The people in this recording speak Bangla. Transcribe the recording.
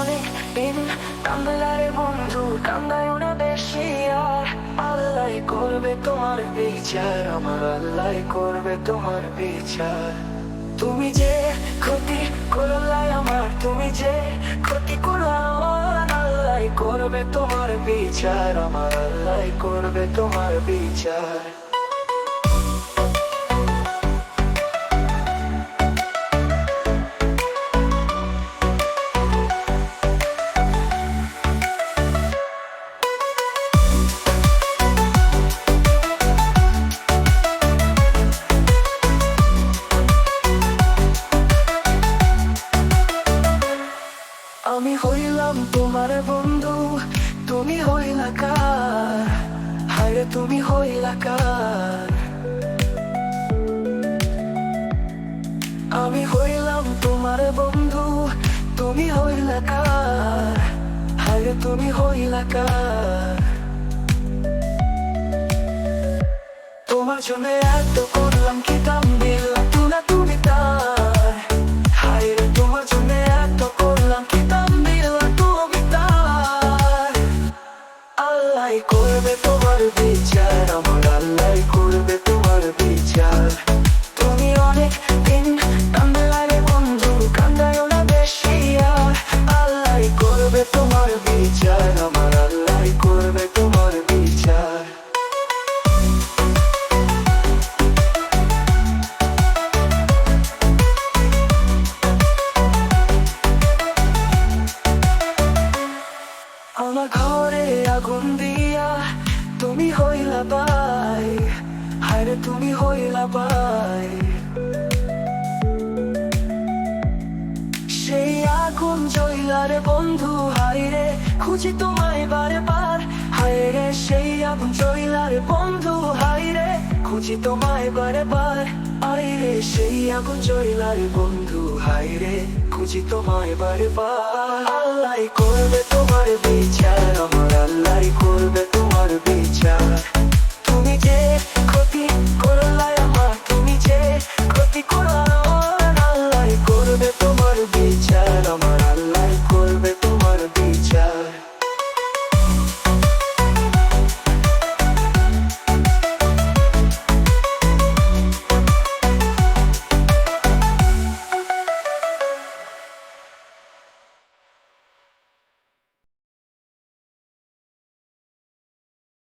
অনেক দিন কান্দারে বন্ধু কান্দায় না বেশি আর আল্লাহ করবে তোমার বিচার আমার আল্লাহ করবে তোমার বিচার তুমি যে ক্ষতি করলাই আমার তুমি যে ক্ষতি আমার আল্লাহ করবে তোমার বিচার আমার আল্লাহ করবে তোমার বিচার হইলাম তোমার বন্ধু, তুমি হইলা কার? হায়রে তুমি হইলা কার? আমি হইলাম তোমার বন্ধু, তুমি হইলা কার? হায়রে তুমি হইলা কার? তোমার জন্য এত তোমার বিচার, আমার আল্লাহ করবে তোমার বিচার। তুমি অনেক দিন বন্ধু না বেশি আর। আল্লাহ করবে তোমার বিচার, আমার আল্লাহ করবে তোমার বিচার। আমার ঘরে আগুন দিয়া তুমি হইলা বাই হায়রে তুমি হইলা বাই সেই আগুন জইলারে বন্ধু হাইরে খুঁজি তোমায় বারে বার হায়রে সেই আগুন জইলারে বন্ধু হাইরে খুঁজি তোমায় বারে বার আইরে সেই আগুন জইলারে বন্ধু হাইরে খুঁজি তোমায় বারে বার আল্লাহ করবে তোমার বিচার, আমার আল্লাহ করবে তোমার বিচার তুমি যে ক্ষতি করলা